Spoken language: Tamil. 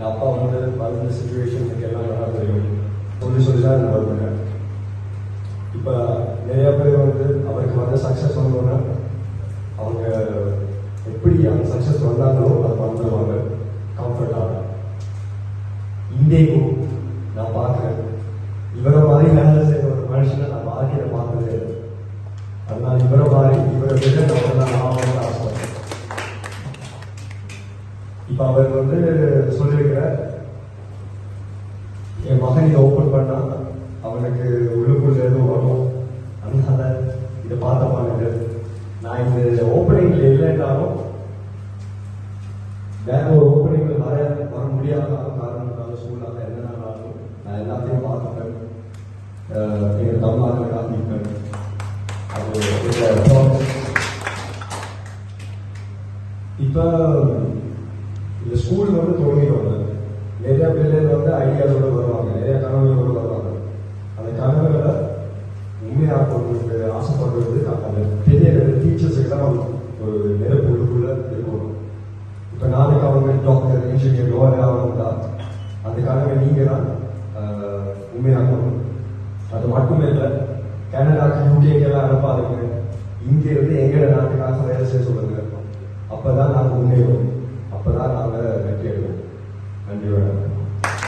எங்கள் அப்பா வந்து மருந்து சுச்சுவேஷன் எனக்கு எல்லாம் நல்லா தெரியும் சொல்லி சொல்லி தான் நான் இப்போ நிறையா பேர் வந்து அவருக்கு வந்த சக்ஸஸ் வந்தோன்னா அவங்க எப்படி அந்த சக்ஸஸ் வந்தாங்களோ அதை வந்துடுவாங்க கம்ஃபர்டாக இந்தேக்கும் நான் பார்க்குறேன். இவரை மாதிரி வேலை செய்கிற ஒரு மனுஷனை நான் வாழ்க்கையில் பார்த்ததே இல்லை அதனால இவரை மாதிரி இவரை விட நான் தான் நான் வந்து ஆசைப்படுறேன் இப்போ அவர் வந்து சொல்லியிருக்கிறார் என் மகன் இதை ஓப்பன் பண்ணா அவனுக்கு உள்ளுக்குள்ள எதுவும் வரும் அதனால இதை பார்த்த பாருங்க நான் இந்த ஓப்பனிங்ல இல்லைன்னாலும் வேற ஒரு ஓப்பனிங்ல வர வர முடியாத காரணத்தால சூழ்நிலை என்னன்னாலும் நான் எல்லாத்தையும் பார்த்துப்பேன் எங்க தமிழ்நாட்டில் காத்திருப்பேன் அது இப்போ இந்த ஸ்கூல் வந்து தொடங்கிடுவாங்க நிறைய பிள்ளைகள் வந்து ஐடியாஸோட வருவாங்க. நிறைய கனவுகளோட வருவாங்க. அந்த கனவுகளை உண்மையாக்கணும்னு ஆசைப்படுறது அந்த பெரிய டீச்சர்ஸுக்கு தான் ஒரு நெருப்பு உள்ளுக்குள்ள இருக்கணும். இப்போ நாளைக்கு அவங்க டாக்டர் இன்ஜினியர் லோயராக ஆகணும்னா அந்த கனவை நீங்க தான் உண்மையாக்கணும். அது மட்டுமே இல்லை கனடாக்கு யூகேக்கெல்லாம் அனுப்பாதுங்க. இங்க இருந்து எங்கட நாட்டுக்காக வேலை செய்ய சொல்லுங்க.